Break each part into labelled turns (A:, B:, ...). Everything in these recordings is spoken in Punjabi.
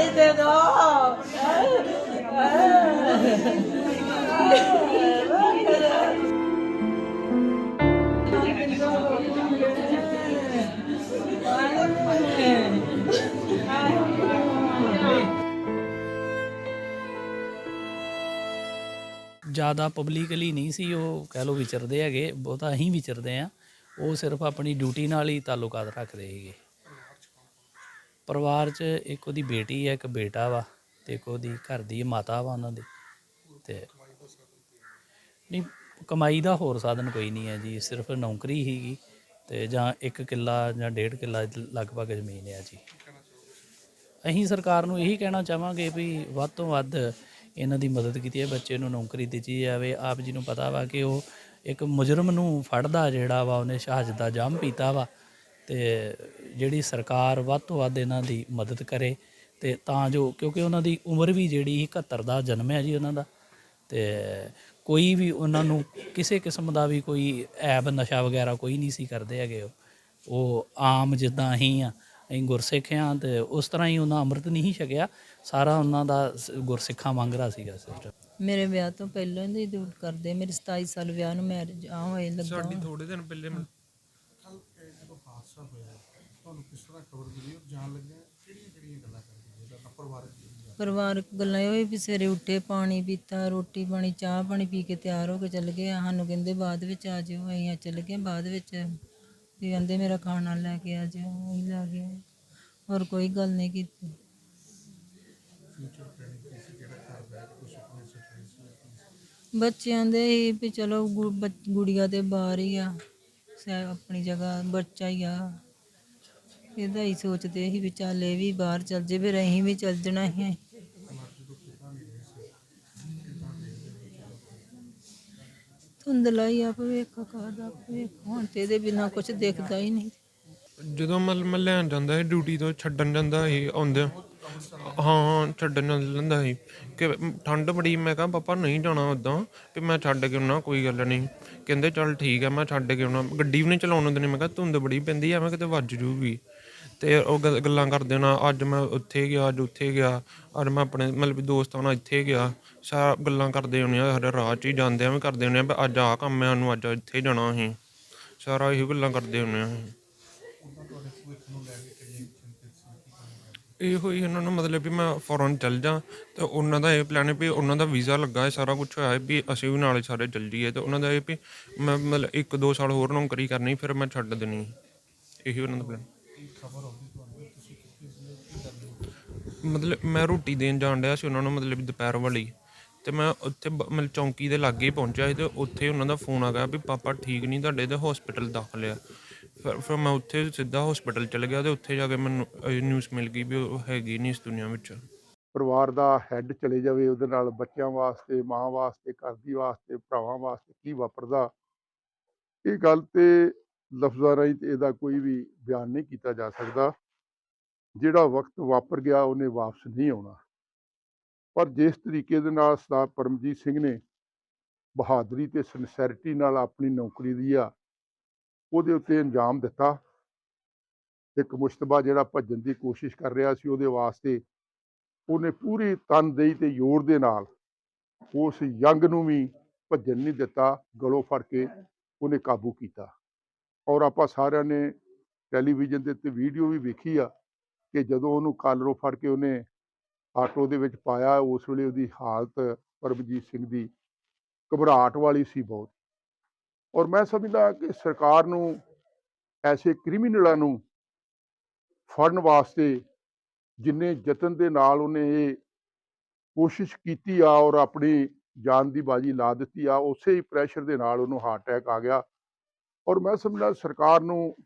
A: ਦਵਾਈ ਦੇ ਦੋ।
B: ਜ਼ਿਆਦਾ ਪਬਲਿਕਲੀ ਨਹੀਂ ਸੀ, ਉਹ ਕਹਿ ਲੋ ਵਿਚਰਦੇ ਹੈਗੇ, ਬਹੁਤਾ ਅਸੀਂ ਵਿਚਰਦੇ ਆ ਉਹ ਸਿਰਫ ਆਪਣੀ ਡਿਊਟੀ ਨਾਲ ਹੀ ਤਾਲੁਕਾਤ ਰੱਖਦੇ ਹੈਗੇ ਪਰਿਵਾਰ 'ਚ ਇੱਕ ਉਹਦੀ ਬੇਟੀ ਹੈ, ਇੱਕ ਬੇਟਾ ਵਾ ਤੇ ਇੱਕ ਉਹਦੀ ਘਰ ਦੀ ਮਾਤਾ ਵਾ ਉਹਨਾਂ ਦੀ ਤੇ ਨਹੀਂ, ਕਮਾਈ ਦਾ ਹੋਰ ਸਾਧਨ ਕੋਈ ਨਹੀਂ ਹੈ ਜੀ, ਸਿਰਫ ਨੌਕਰੀ ਹੀਗੀ ਤੇ ਜਾਂ ਇੱਕ ਕਿੱਲਾ ਜਾਂ ਡੇਢ ਕਿੱਲਾ ਲਗਭਗ ਜ਼ਮੀਨ ਹੈ ਜੀ। ਅਸੀਂ ਸਰਕਾਰ ਨੂੰ ਇਹੀ ਕਹਿਣਾ ਚਾਹਾਂਗੇ ਵੀ ਵੱਧ ਤੋਂ ਵੱਧ ਇਹਨਾਂ ਦੀ ਮਦਦ ਕੀਤੀ ਹੈ, ਬੱਚੇ ਨੂੰ ਨੌਕਰੀ ਦਿੱਤੀ ਜਾਵੇ। ਆਪ ਜੀ ਨੂੰ ਪਤਾ ਵਾ ਕਿ ਉਹ ਇੱਕ ਮੁਜਰਮ ਨੂੰ ਫੜਦਾ ਜਿਹੜਾ ਵਾ, ਉਹਨੇ ਸ਼ਹਾਦਤ ਦਾ ਜਾਮ ਪੀਤਾ ਵਾ। ਤੇ ਜਿਹੜੀ ਸਰਕਾਰ ਵੱਧ ਤੋਂ ਵੱਧ ਇਹਨਾਂ ਦੀ ਮਦਦ ਕਰੇ ਤੇ ਤਾਂ ਜੋ ਕਿਉਂਕਿ ਉਹਨਾਂ ਦੀ ਉਮਰ ਵੀ ਜਿਹੜੀ 71 ਦਾ ਜਨਮ ਹੈ ਜੀ ਉਹਨਾਂ ਦਾ ਤੇ ਕੋਈ ਵੀ ਉਹਨਾਂ ਨੂੰ ਕਿਸੇ ਕਿਸਮ ਦਾ ਵੀ ਕੋਈ ਐਬ ਨਸ਼ਾ ਵਗੈਰਾ ਕੋਈ ਨਹੀਂ ਸੀ ਕਰਦੇ ਹੈਗੇ ਉਹ। ਆਮ ਜਿੱਦਾਂ ਅਸੀਂ ਆ ਅਸੀਂ ਗੁਰਸਿੱਖ ਆ ਤੇ ਉਸ ਤਰ੍ਹਾਂ ਹੀ ਉਹਨਾਂ ਅੰਮ੍ਰਿਤ ਨਹੀਂ ਛਕਿਆ ਸਾਰਾ ਉਹਨਾਂ ਦਾ ਸ- ਗੁਰਸਿੱਖਾਂ ਵਾਂਗ ਰਾ ਸੀਗਾ ਸਿਸਟਮ
C: ਮੇਰੇ ਵਿਆਹ ਤੋਂ ਪਹਿਲਾਂ ਦੇ ਦੂਰ ਕਰਦੇ ਮੇਰੇ 27 ਸਾਲ ਵਿਆਹ ਨੂੰ ਮੈਰਿਜ ਆ ਹੋਏ ਲੱਗਾ
D: ਸਾਡੀ ਥੋੜੇ ਦਿਨ ਪਹਿਲੇ ਮੈਂ-
C: ਪਰਿਵਾਰਕ ਗੱਲਾਂ ਇਹ ਹੋਈ ਵੀ ਸਵੇਰੇ ਉੱਠੇ ਪਾਣੀ ਪੀਤਾ ਰੋਟੀ ਪਾਣੀ ਚਾਹ ਪਾਣੀ ਪੀ ਕੇ ਤਿਆਰ ਹੋ ਕੇ ਚੱਲ ਗਏ ਸਾਨੂੰ ਕਹਿੰਦੇ ਬਾਅਦ ਵਿੱਚ ਆ ਜਿਓ ਅਸੀਂ ਚੱਲ ਗਏ ਬਾਅਦ ਵਿੱਚ। ਵੀ ਕਹਿੰਦੇ ਮੇਰਾ ਖਾਣਾ ਲੈ ਕੇ ਆ ਜਿਓ ਅਸੀਂ ਲੈ ਗਏ। ਹੋਰ ਕੋਈ ਗੱਲ ਨਹੀਂ ਕੀਤੀ। ਬੱਚਿਆਂ ਦੇ ਹੀ ਵੀ ਚਲੋ ਗੁ- ਬੱਚ- ਗੁੜੀਆ ਤੇ ਬਾਹਰ ਹੀ ਆ। ਸੈ, ਆਪਣੀ ਜਗ੍ਹਾ ਬੱਚਾ ਹੀ ਆ। ਇਹਦਾ ਹੀ ਸੋਚਦੇ ਸੀ ਵੀ ਚੱਲ ਇਹ ਵੀ ਬਾਹਰ ਚੱਲ ਜੇ, ਫਿਰ ਅਸੀਂ ਵੀ ਚੱਲ ਜਾਣਾ ਸੀ। ਧੁੰਦਲਾ ਹੀ ਆ ਭਵਿੱਖ ਕਾਦਾ ਭਵਿੱਖ ਹੁਣ ਤੇ ਇਹਦੇ ਬਿਨਾ ਕੁਝ ਦਿਖਦਾ ਹੀ ਨਹੀਂ।
D: ਜਦੋਂ ਮੈਂ ਮੈਂ ਲੈਣ ਜਾਂਦਾ ਸੀ, ਡਿਊਟੀ ਤੋਂ ਛੱਡਣ ਜਾਂਦਾ ਸੀ ਆਉਂਦੇ ਹਾਂ ਛੱਡਣ ਨਾਲ ਜਾਂਦਾ ਸੀ। ਕਿ ਠੰਡ ਬੜੀ, ਮੈਂ ਕਿਹਾ, ਪਾਪਾ, ਨਹੀਂ ਜਾਣਾ ਉਦਾਂ ਵੀ ਮੈਂ ਛੱਡ ਕੇ ਆਉਣਾ, ਕੋਈ ਗੱਲ ਨਹੀਂ। ਕਹਿੰਦੇ, ਚੱਲ ਠੀਕ ਹੈ ਮੈਂ ਛੱਡ ਕੇ ਆਉਣਾ। ਗੱਡੀ ਵੀ ਨਹੀਂ ਚਲਾਉਣ ਦਿੰਦੇ, ਮੈਂ ਕਿਹਾ, ਧੁੰਦ ਬੜੀ ਪੈਂਦੀ ਐਵੇਂ ਕਿਤੇ ਵੱਜ ਜੂਗੀ। ਤੇ ਉਹ ਗ, ਗੱਲਾਂ ਕਰਦੇ ਨਾ, ਅੱਜ ਮੈਂ ਉੱਥੇ ਗਿਆ, ਅੱਜ ਉੱਥੇ ਗਿਆ ਅੱਜ ਮੈਂ ਆਪਣੇ ਮਤਲਬ ਵੀ ਦੋਸਤਾਂ ਨਾਲ ਇੱਥੇ ਗਿਆ। ਸਾਰਾ ਗੱਲਾਂ ਕਰਦੇ ਹੁੰਦੇ ਆ ਸਾਡੇ ਰਾਹ 'ਚ ਹੀ ਜਾਂਦੇ ਆ ਵੀ ਕਰਦੇ ਹੁੰਦੇ ਆ, ਵੀ ਅੱਜ ਆਹ ਕੰਮ ਹੈ ਸਾਨੂੰ ਅੱਜ ਇੱਥੇ ਜਾਣਾ ਅਸੀਂ। ਸਾਰਾ ਇਹੀ ਗੱਲਾਂ ਕਰਦੇ ਹੁੰਦੇ ਆ ਅਸੀਂ। ਇਹੋ ਹੀ ਇਹਨਾਂ ਨੂੰ ਮਤਲਬ ਵੀ ਮੈਂ ਫੌਰਨ ਚੱਲ ਜਾ ਤੇ ਉਹਨਾਂ ਦਾ ਇਹ ਪਲਾਨ ਹੈ ਵੀ ਉਹਨਾਂ ਦਾ ਵੀਜ਼ਾ ਲੱਗਾ ਹੈ, ਸਾਰਾ ਕੁਝ ਹੋਇਆ ਹੈ ਵੀ ਅਸੀਂ ਵੀ ਨਾਲੇ ਸਾਰੇ ਚੱਲ ਜਾਈਏ ਤੇ ਉਹਨਾਂ ਦਾ ਇਹ ਵੀ ਮੈਂ ਮਤਲਬ ਇੱਕ ਦੋ ਸਾਲ ਹੋਰ ਨੌਕਰੀ ਕਰਨੀ, ਫਿਰ ਮੈਂ ਛੱਡ ਦੇਣੀ ਇਹੀ ਉਹਨਾਂ ਦਾ ਪਲਾਨ ਮਤਲਬ ਮੈਂ ਰੋਟੀ ਦੇਣ ਜਾਣ ਡਿਆ ਸੀ ਉਹਨਾਂ ਨੂੰ ਮਤਲਬ ਦੁਪਹਿਰ ਵਾਲੀ। ਤੇ ਮੈਂ ਉੱਥੇ ਬ- ਮਤਲਬ ਚੌਂਕੀ ਦੇ ਲਾਗੇ ਹੀ ਪਹੁੰਚਿਆ ਸੀ ਤੇ ਉੱਥੇ ਉਹਨਾਂ ਦਾ ਫੋਨ ਆ ਗਿਆ ਵੀ ਪਾਪਾ ਠੀਕ ਨਹੀਂ ਤੁਹਾਡੇ ਤੇ ਹਸਪੀਟਲ ਦਾਖਲ ਆ। ਫਿਰ ਫਿਰ ਮੈਂ ਉੱਥੇ ਸਿੱਧਾ ਹਸਪੀਟਲ ਚਲ ਗਿਆ ਤੇ ਉੱਥੇ ਜਾ ਕੇ ਮੈਨੂੰ ਨਿਊਜ਼ ਮਿਲ ਗਈ ਵੀ ਉਹ ਹੈਗੀ ਨਹੀਂ ਇਸ ਦੁਨੀਆ ਵਿੱਚ।
E: ਪਰਿਵਾਰ ਦਾ ਹੈੱਡ ਚਲੇ ਜਾਵੇ ਉਹਦੇ ਨਾਲ, ਬੱਚਿਆਂ ਵਾਸਤੇ, ਮਾਂ ਵਾਸਤੇ, ਘਰ ਦੀ ਵਾਸਤੇ, ਭਰਾਵਾਂ ਵਾਸਤੇ ਕੀ ਵਾਪਰਦਾ। ਇਹ ਗੱਲ ਤੇ ਲਫ਼ਜ਼ਾਂ ਰਾਹੀਂ ਇਹਦਾ ਕੋਈ ਵੀ ਬਿਆਨ ਨਹੀਂ ਕੀਤਾ ਜਾ ਸਕਦਾ। ਜਿਹੜਾ ਵਕਤ ਵਾਪਰ ਗਿਆ ਉਹਨੇ ਵਾਪਸ ਨਹੀਂ ਆਉਣਾ। ਪਰ ਜਿਸ ਤਰੀਕੇ ਦੇ ਨਾਲ ਸਰਦਾਰ ਪਰਮਜੀਤ ਸਿੰਘ ਨੇ ਬਹਾਦਰੀ ਤੇ ਸਿਨਸੈਰਿਟੀ ਨਾਲ ਆਪਣੀ ਨੌਕਰੀ ਦੀ ਆ ਉਹਦੇ ਉੱਤੇ ਅੰਜਾਮ ਦਿੱਤਾ। ਇੱਕ ਮੁਸ਼ਤਬਾ ਜਿਹੜਾ ਭੱਜਣ ਦੀ ਕੋਸ਼ਿਸ਼ ਕਰ ਰਿਹਾ ਸੀ ਉਹਦੇ ਵਾਸਤੇ ਉਹਨੇ ਪੂਰੀ ਤਨਦੇਹੀ ਤੇ ਜ਼ੋਰ ਦੇ ਨਾਲ ਉਸ ਯੰਗ ਨੂੰ ਵੀ ਭੱਜਣ ਨਹੀਂ ਦਿੱਤਾ, ਗਲੋਂ ਫੜ ਕੇ ਉਹਨੇ ਕਾਬੂ ਕੀਤਾ। ਔਰ ਆਪਾਂ ਸਾਰਿਆਂ ਨੇ ਟੈਲੀਵਿਜ਼ਨ ਦੇ ਉੱਤੇ ਵੀਡੀਓ ਵੀ ਵੇਖੀ ਆ ਕਿ ਜਦੋਂ ਉਹਨੂੰ ਕਾਲਰੋਂ ਫੜ ਕੇ ਉਹਨੇ ਆਟੋ ਦੇ ਵਿੱਚ ਪਾਇਆ, ਉਸ ਵੇਲੇ ਉਹਦੀ ਹਾਲਤ ਪਰਮਜੀਤ ਸਿੰਘ ਦੀ ਘਬਰਾਹਟ ਵਾਲੀ ਸੀ ਬਹੁਤ। ਔਰ ਮੈਂ ਸਮਝਦਾ ਕਿ ਸਰਕਾਰ ਨੂੰ, ਐਸੇ ਕ੍ਰਿਮੀਨਲਾਂ ਨੂੰ ਫੜਨ ਵਾਸਤੇ ਜਿੰਨੇ ਯਤਨ ਦੇ ਨਾਲ ਉਹਨੇ ਇਹ ਕੋਸ਼ਿਸ਼ ਕੀਤੀ ਆ ਔਰ ਆਪਣੀ ਜਾਨ ਦੀ ਬਾਜੀ ਲਾ ਦਿੱਤੀ ਆ, ਉਸੇ ਹੀ ਪ੍ਰੈਸ਼ਰ ਦੇ ਨਾਲ ਉਹਨੂੰ ਹਾਰਟ ਅਟੈਕ ਆ ਗਿਆ। ਔਰ ਮੈਂ ਸਮਝਦਾ ਸਰਕਾਰ ਨੂੰ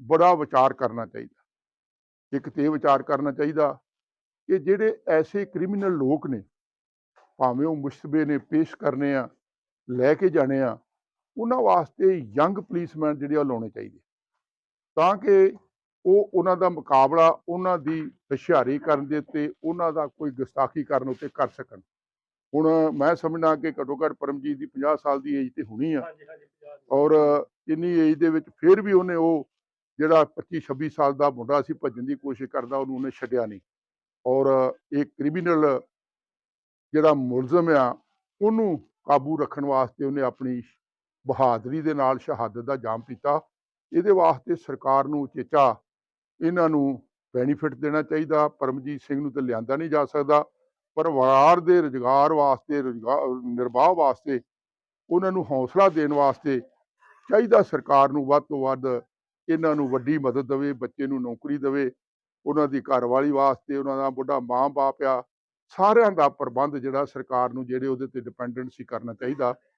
E: ਬੜਾ ਵਿਚਾਰ ਕਰਨਾ ਚਾਹੀਦਾ। ਇੱਕ ਤੇ ਇਹ ਵਿਚਾਰ ਕਰਨਾ ਚਾਹੀਦਾ ਕਿ ਜਿਹੜੇ ਐਸੇ ਕ੍ਰਿਮੀਨਲ ਲੋਕ ਨੇ, ਭਾਵੇਂ ਉਹ ਮੁਸ਼ਤਬੇ ਨੇ, ਪੇਸ਼ ਕਰਨੇ ਆ, ਲੈ ਕੇ ਜਾਣੇ ਆ ਉਹਨਾਂ ਵਾਸਤੇ ਯੰਗ ਪੁਲਿਸਮੈਨ ਜਿਹੜੇ ਆ ਉਹ ਲਾਉਣੇ ਚਾਹੀਦੇ ਤਾਂ ਕਿ ਉਹ ਉਹਨਾਂ ਦਾ ਮੁਕਾਬਲਾ ਉਹਨਾਂ ਦੀ ਹੁਸ਼ਿਆਰੀ ਕਰਨ ਦੇ ਉੱਤੇ ਉਹਨਾਂ ਦਾ ਕੋਈ ਗੁਸਤਾਖੀ ਕਰਨ ਉੱਤੇ ਕਰ ਸਕਣ। ਹੁਣ ਮੈਂ ਸਮਝਦਾ ਕਿ ਘੱਟੋ ਘੱਟ ਪਰਮਜੀਤ ਦੀ 50 ਸਾਲ ਦੀ ਏਜ ਤੇ ਹੋਣੀ ਆ। ਔਰ ਇੰਨੀ ਏਜ ਦੇ ਵਿੱਚ ਫਿਰ ਵੀ ਉਹਨੇ ਉਹ ਜਿਹੜਾ 25 26 ਸਾਲ ਦਾ ਮੁੰਡਾ ਸੀ ਭੱਜਣ ਦੀ ਕੋਸ਼ਿਸ਼ ਕਰਦਾ ਉਹਨੂੰ ਉਹਨੇ ਛੱਡਿਆ ਨਹੀਂ। ਔਰ ਇਹ ਕ੍ਰਿਮੀਨਲ ਜਿਹੜਾ ਮੁਲਜ਼ਮ ਆ ਉਹਨੂੰ ਕਾਬੂ ਰੱਖਣ ਵਾਸਤੇ ਉਹਨੇ ਆਪਣੀ ਬਹਾਦਰੀ ਦੇ ਨਾਲ ਸ਼ਹਾਦਤ ਦਾ ਜਾਮ ਪੀਤਾ। ਇਹਦੇ ਵਾਸਤੇ ਸਰਕਾਰ ਨੂੰ ਉਚੇਚਾ ਇਹਨਾਂ ਨੂੰ ਬੈਨੀਫਿਟ ਦੇਣਾ ਚਾਹੀਦਾ। ਪਰਮਜੀਤ ਸਿੰਘ ਨੂੰ ਤਾਂ ਲਿਆਂਦਾ ਨਹੀਂ ਜਾ ਸਕਦਾ। ਪਰਿਵਾਰ ਦੇ ਰੁਜ਼ਗਾਰ ਵਾਸਤੇ ਰੁਜ਼ਗਾਰ ਨਿਰਵਾਹ ਵਾਸਤੇ, ਉਹਨਾਂ ਨੂੰ ਹੌਸਲਾ ਦੇਣ ਵਾਸਤੇ ਚਾਹੀਦਾ ਸਰਕਾਰ ਨੂੰ ਵੱਧ ਤੋਂ ਵੱਧ ਇਹਨਾਂ ਨੂੰ ਵੱਡੀ ਮਦਦ ਦੇਵੇ, ਬੱਚੇ ਨੂੰ ਨੌਕਰੀ ਦੇਵੇ। ਉਹਨਾਂ ਦੀ ਘਰਵਾਲੀ ਵਾਸਤੇ ਉਹਨਾਂ ਦਾ ਬੁੱਢਾ ਮਾਂ ਬਾਪ ਆ। ਸਾਰਿਆਂ ਦਾ ਪ੍ਰਬੰਧ ਜਿਹੜਾ ਸਰਕਾਰ ਨੂੰ, ਜਿਹੜੇ ਉਹਦੇ ਤੇ ਡਿਪੈਂਡੈਂਟ ਸੀ ਕਰਨਾ ਚਾਹੀਦਾ।